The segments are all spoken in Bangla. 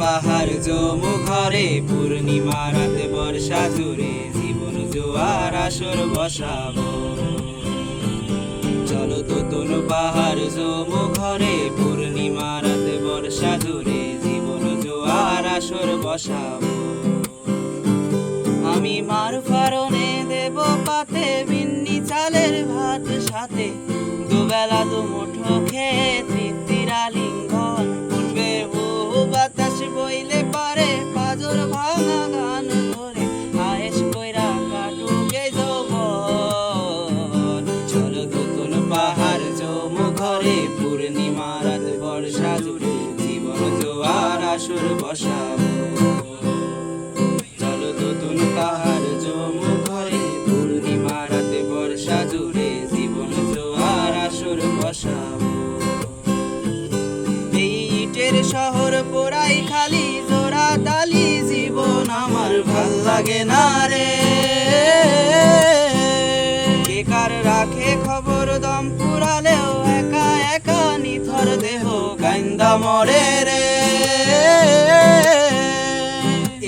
পাহাড় জমু ঘরে, পূর্ণিমা রাতে বর্ষা জুড়ে জীবন জোয়ার আসর বসাবো। চলো তো পাহাড় জমু ঘরে, পূর্ণিমা রাতে বর্ষা জুড়ে জীবন জোয়ার আসর বসাবো। আমি মার ফারণে দেব পাতে, বিন্নি চালের ভাত সাথে। দুবেলা দু মুঠো খেয়ে তৃপ্তির আলিঙ্গন শহর পোড়াই খালি জোড়া তালি, জীবন আমার ভালো লাগে না রে। কে কার রাখে খবর দম পুরালেও একা একা নিথর দেহ গাইন্দা মরে রে।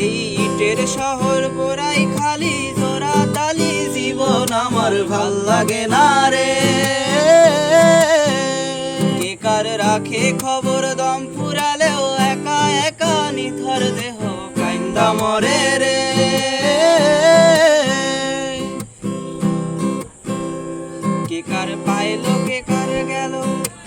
এই ইটের শহর পোড়াই খালি জোড়া তালি, জীবন আমার ভালো লাগে না রে। রাখে খবর দম কাইন্দা মরে কে কার পাইলো, কে কার গেল,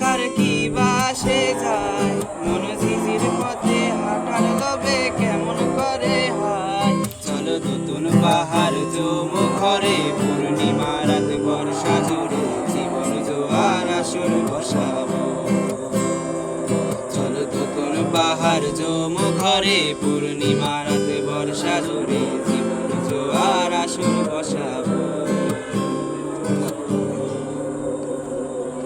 কার কি বাসে যায় মন ঝিঝির পথে হাঁটার লবে কেমন করে হয়? চলো নতুন পাহাড় জমু ঘরে, পূর্ণিমা রাত বর্ষা জুড়ে, জীবন জোয়ার আসর বসাবো। চলো নতুন পাহাড় জমু ঘরে পূর্ণিমা রাত